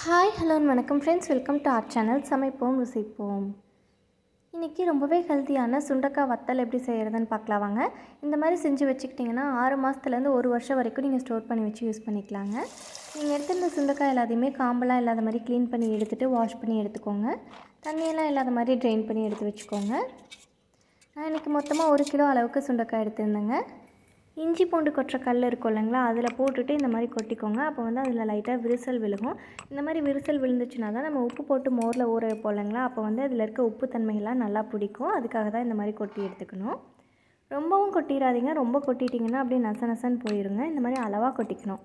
Hi hello வணக்கம் friends welcome to our channel சமைப்போம் ருசிப்போம். இன்றைக்கி ரொம்பவே ஹெல்த்தியான சுண்டக்காய் வத்தல் எப்படி செய்கிறதுன்னு பார்க்கலாம் வாங்க. இந்த மாதிரி செஞ்சு வச்சுக்கிட்டிங்கன்னா ஆறு மாதத்துலேருந்து ஒரு வருஷம் வரைக்கும் நீங்கள் ஸ்டோர் பண்ணி வச்சு யூஸ் பண்ணிக்கலாங்க. நீங்கள் எடுத்துருந்த சுண்டக்காய் எல்லாத்தையுமே காம்பெல்லாம் இல்லாத மாதிரி க்ளீன் பண்ணி எடுத்துகிட்டு வாஷ் பண்ணி எடுத்துக்கோங்க. தண்ணியெல்லாம் இல்லாத மாதிரி ட்ரெயின் பண்ணி எடுத்து வச்சுக்கோங்க. நான் இன்றைக்கி மொத்தமாக ஒரு கிலோ அளவுக்கு சுண்டக்காய் எடுத்துருந்தேங்க. இஞ்சி பூண்டு கொட்டுற கல் இருக்கும் இல்லைங்களா? அதில் போட்டுட்டு இந்த மாதிரி கொட்டிக்கோங்க. அப்போ வந்து அதில் லைட்டாக விரிசல் விழுகும். இந்த மாதிரி விரிசல் விழுந்துச்சுன்னா தான் நம்ம உப்பு போட்டு மோரில் ஊற வைப்போம் இல்லைங்களா? அப்போ வந்து அதில் இருக்க உப்பு தன்மையெல்லாம் நல்லா பிடிக்கும். அதுக்காக தான் இந்த மாதிரி கொட்டி எடுத்துக்கணும். ரொம்பவும் கொட்டிடாதீங்க. ரொம்ப கொட்டிட்டிங்கன்னா அப்படியே நச நசன்னு போயிருங்க. இந்த மாதிரி அளவாக கொட்டிக்கணும்.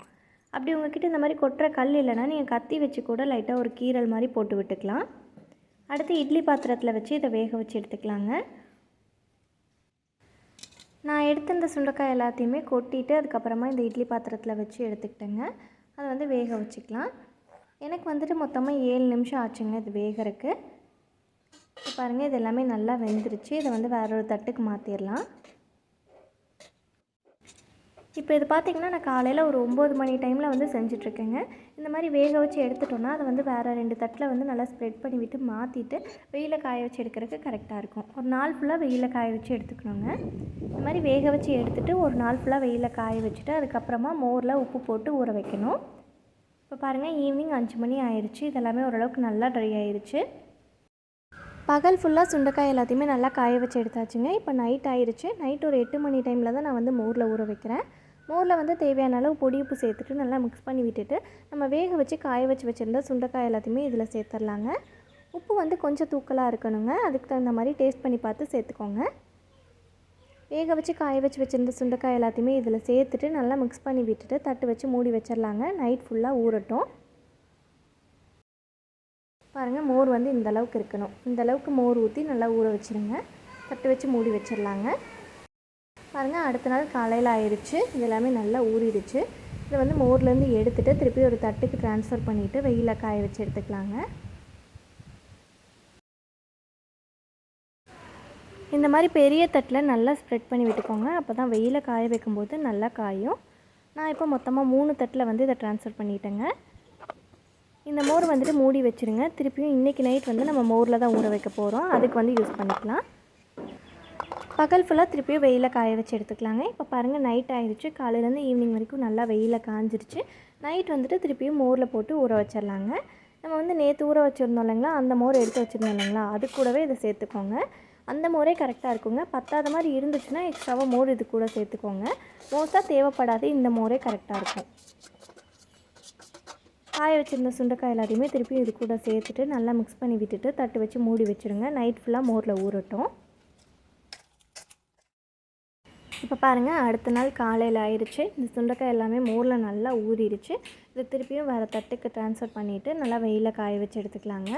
அப்படி உங்ககிட்ட இந்த மாதிரி கொட்டுற கல் இல்லைன்னா நீங்கள் கத்தி வச்சு கூட லைட்டாக ஒரு கீரல் மாதிரி போட்டு விட்டுக்கலாம். அடுத்து இட்லி பாத்திரத்தில் வச்சு இதை வேக வச்சு எடுத்துக்கலாங்க. நான் எடுத்த இந்த சுண்டைக்காய் எல்லாத்தையுமே கொட்டிட்டு அதுக்கப்புறமா இந்த இட்லி பாத்திரத்தில் வச்சு எடுத்துக்கிட்டேங்க. அதை வந்து வேக வச்சுக்கலாம். எனக்கு வந்துட்டு மொத்தமாக ஏழு நிமிஷம் ஆச்சுங்க இது வேகிறதுக்கு. பாருங்கள் இது எல்லாமே நல்லா வெந்துருச்சு. இதை வந்து வேற ஒரு தட்டுக்கு மாற்றிடலாம் இப்போ இது பார்த்திங்கன்னா நான் காலையில் ஒரு ஒம்பது மணி டைமில் வந்து செஞ்சிட்ருக்கேங்க. இந்த மாதிரி வேக வச்சு எடுத்துட்டோன்னா அதை வந்து வேறு ரெண்டு தட்டில் வந்து நல்லா ஸ்ப்ரெட் பண்ணி விட்டு மாற்றிட்டு வெயிலில் காய வச்சு எடுக்கிறதுக்கு கரெக்டாக இருக்கும். ஒரு நாள் ஃபுல்லாக வெயிலில் காய வச்சு எடுத்துக்கணுங்க. இந்த மாதிரி வேக வச்சு எடுத்துகிட்டு ஒரு நாள் ஃபுல்லாக வெயிலில் காய வச்சுட்டு அதுக்கப்புறமா மோரில் உப்பு போட்டு ஊற வைக்கணும். இப்போ பாருங்கள் ஈவினிங் அஞ்சு மணி ஆயிடுச்சு இதெல்லாமே ஓரளவுக்கு நல்லா ட்ரை ஆயிடுச்சு பகல் ஃபுல்லாக சுண்டைக்காய் எல்லாத்தையுமே நல்லா காய வச்சு எடுத்தாச்சுங்க. இப்போ நைட் ஆயிடுச்சு நைட் ஒரு எட்டு மணி டைமில் தான் நான் வந்து மோரில் ஊற வைக்கிறேன். மோரில் வந்து தேவையான அளவு பொடி உப்பு சேர்த்துட்டு நல்லா மிக்ஸ் பண்ணி விட்டுட்டு நம்ம வேக வச்சு காய வச்சு வச்சுருந்த சுண்டைக்காய் எல்லாத்தையுமே இதில் சேர்த்துடலாங்க. உப்பு வந்து கொஞ்சம் தூக்கலாக இருக்கணுங்க. அதுக்கு தகுந்த மாதிரி டேஸ்ட் பண்ணி பார்த்து சேர்த்துக்கோங்க. வேக வச்சு காய வச்சு வச்சுருந்த சுண்டைக்காய் எல்லாத்தையுமே இதில் சேர்த்துட்டு நல்லா மிக்ஸ் பண்ணி விட்டுட்டு தட்டு வச்சு மூடி வச்சிடலாங்க. நைட் ஃபுல்லாக ஊறட்டும். பாருங்கள் மோர் வந்து இந்த அளவுக்கு இருக்கணும். இந்த அளவுக்கு மோர் ஊற்றி நல்லா ஊற வச்சுருங்க. தட்டு வச்சு மூடி வச்சிடலாங்க. பாருங்கள் அடுத்த நாள் காலையில் ஆயிடுச்சு இது எல்லாமே நல்லா ஊறிடுச்சு. இதை வந்து மோர்லேருந்து எடுத்துகிட்டு திருப்பி ஒரு தட்டுக்கு ட்ரான்ஸ்ஃபர் பண்ணிவிட்டு வெயிலில் காய வச்சு எடுத்துக்கலாங்க. இந்த மாதிரி பெரிய தட்டில் நல்லா ஸ்ப்ரெட் பண்ணி விட்டுக்கோங்க. அப்போ தான் வெயிலில் காய வைக்கும்போது நல்லா காயும். நான் இப்போ மொத்தமாக மூணு தட்டில் வந்து இதை ட்ரான்ஸ்ஃபர் பண்ணிட்டேங்க. இந்த மோர் வந்துட்டு மூடி வச்சுருங்க. திருப்பியும் இன்றைக்கி நைட் வந்து நம்ம மோரில் தான் ஊற வைக்க போகிறோம் அதுக்கு வந்து யூஸ் பண்ணிக்கலாம். பகல் ஃபுல்லாக திருப்பியும் வெயிலில் காய வச்சு எடுத்துக்கலாங்க. இப்போ பாருங்கள் நைட் ஆயிடுச்சு காலையிலேருந்து ஈவினிங் வரைக்கும் நல்லா வெயிலில் காஞ்சிருச்சு. நைட் வந்துட்டு திருப்பியும் மோரில் போட்டு ஊற வச்சிடலாங்க. நம்ம வந்து நேற்று ஊற வச்சுருந்தோம் இல்லைங்களா? அந்த மோர் எடுத்து வச்சுருந்தோம் இல்லைங்களா? அது கூடவே இதை சேர்த்துக்கோங்க. அந்த மோரே கரெக்டாக இருக்குங்க. பத்தாத மாதிரி இருந்துச்சுன்னா எக்ஸ்ட்ராவாக மோர் இது கூட சேர்த்துக்கோங்க. மோஸ்ட்டாக தேவைப்படாது இந்த மோரே கரெக்டாக இருக்கும். காய வச்சுருந்த சுண்டைக்காய் எல்லாத்தையுமே திருப்பியும் இது கூட சேர்த்துட்டு நல்லா மிக்ஸ் பண்ணி விட்டுட்டு தட்டு வச்சு மூடி வச்சுருங்க. நைட் ஃபுல்லாக மோரில் ஊறட்டும். இப்போ பாருங்கள் அடுத்த நாள் காலையில் ஆயிடுச்சு இந்த சுண்டைக்காய் எல்லாமே மோரில் நல்லா ஊறிடுச்சு. இதை திருப்பியும் வேறு தட்டுக்கு ட்ரான்ஸ்ஃபர் பண்ணிவிட்டு நல்லா வெயிலில் காய வச்சு எடுத்துக்கலாங்க.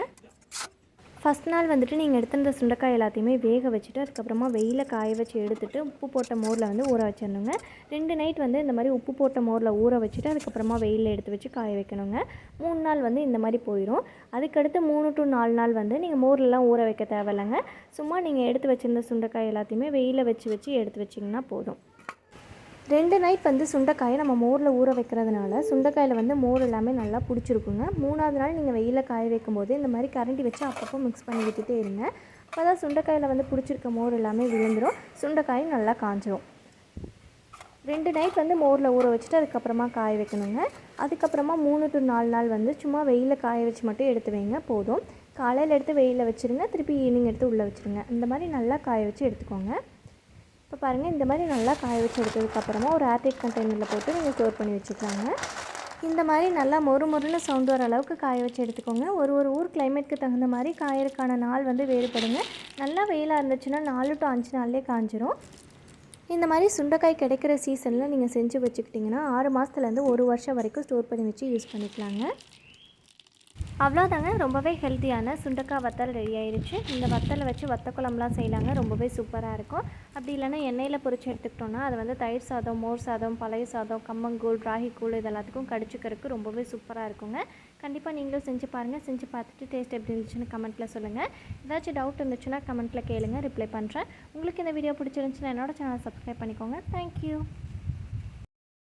ஃபஸ்ட் நாள் வந்துட்டு நீங்கள் எடுத்துருந்த சுண்டைக்காய் எல்லாத்தையுமே வேக வச்சுட்டு அதுக்கப்புறமா வெயிலில் காய வச்சு எடுத்துகிட்டு உப்பு போட்ட மோரில் வந்து ஊற வச்சிடணுங்க. ரெண்டு நைட் வந்து இந்த மாதிரி உப்பு போட்ட மோரில் ஊற வச்சுட்டு அதுக்கப்புறமா வெயிலில் எடுத்து வச்சு காய வைக்கணுங்க. மூணு நாள் வந்து இந்த மாதிரி போயிடும் அதுக்கடுத்து மூணு டு நாலு நாள் வந்து நீங்கள் மோர்லலாம் ஊற வைக்க தேவையில்லைங்க. சும்மா நீங்கள் எடுத்து வச்சுருந்த சுண்டைக்காய் எல்லாத்தையுமே வெயிலில் வச்சு வச்சு எடுத்து வச்சிங்கன்னா போதும். ரெண்டு நைட் வந்து சுண்டைக்காயை நம்ம மோரில் ஊற வைக்கிறதுனால சுண்டைக்காயில் வந்து மோர் எல்லாமே நல்லா பிடிச்சிருக்குங்க. மூணாவது நாள் நீங்கள் வெயிலில் காய வைக்கும்போது இந்த மாதிரி கரண்டி வச்சு அப்பப்போ மிக்ஸ் பண்ணி விட்டுட்டே இருங்க. அப்போ தான் சுண்டைக்காயில் வந்து பிடிச்சிருக்க மோர் எல்லாமே விழுந்துடும் சுண்டைக்காயும் நல்லா காஞ்சிரும். ரெண்டு நைட் வந்து மோரில் ஊற வச்சுட்டு அதுக்கப்புறமா காய வைக்கணுங்க. அதுக்கப்புறமா மூணு டு நாலு நாள் வந்து சும்மா வெயிலில் காய வச்சு மட்டும் எடுத்து வைங்க போதும். காலையில் எடுத்து வெயிலில் வச்சுருங்க. திருப்பி ஈவினிங் எடுத்து உள்ளே வச்சுருங்க. இந்த மாதிரி நல்லா காய வச்சு எடுத்துக்கோங்க. இப்போ பாருங்கள் இந்த மாதிரி நல்லா காய வச்சு எடுத்ததுக்கப்புறமா ஒரு ஏர்டைட் கண்டெய்னரில் போட்டு நீங்கள் ஸ்டோர் பண்ணி வச்சுக்கலாங்க. இந்த மாதிரி நல்லா மொறு மொறுன்னு சவுண்ட் வர அளவுக்கு காய வச்சு எடுத்துக்கோங்க. ஒரு ஒரு ஊர் கிளைமேட்க்கு தகுந்த மாதிரி காயறதுக்கான நாள் வந்து வேறுபடுங்க. நல்லா வெயிலாக இருந்துச்சுன்னா நாலு டு அஞ்சு நாள்லேயே காஞ்சிரும். இந்த மாதிரி சுண்டைக்காய் கிடைக்கிற சீசனில் நீங்கள் செஞ்சு வச்சுக்கிட்டிங்கன்னா ஆறு மாதத்துலேருந்து ஒரு வருஷம் வரைக்கும் ஸ்டோர் பண்ணி வச்சு யூஸ் பண்ணிக்கலாங்க. அவ்வளோதாங்க. ரொம்பவே ஹெல்த்தியான சுண்டக்காய் வத்தல் ரெடி ஆயிடுச்சு இந்த வத்தலை வச்சு வத்த குழம்புலாம் செய்யலாங்க. ரொம்பவே சூப்பராக இருக்கும். அப்படி இல்லைன்னா எண்ணெயில் பொறிச்சு எடுத்துக்கிட்டோன்னா அது வந்து தயிர் சாதம் மோர் சாதம் பழைய சாதம் கம்மங்கூழ் ராகிக்கூழ் இது எல்லாத்துக்கும் கடிச்சிக்கிறதுக்கு ரொம்பவே சூப்பராக இருக்குங்க. கண்டிப்பாக நீங்களும் செஞ்சு பாருங்கள் செஞ்சு பார்த்துட்டு டேஸ்ட் எப்படி இருந்துச்சுன்னு கமெண்ட்டில் சொல்லுங்கள் ஏதாச்சும் டவுட் இருந்துச்சுன்னா கமெண்ட்டில் கேளுங்க. ரிப்ளை பண்ணுறேன் உங்களுக்கு இந்த வீடியோ பிடிச்சிருந்துச்சுன்னா என்னோட சேனல் சப்ஸ்கிரைப் பண்ணிக்கோங்க. தேங்க்யூ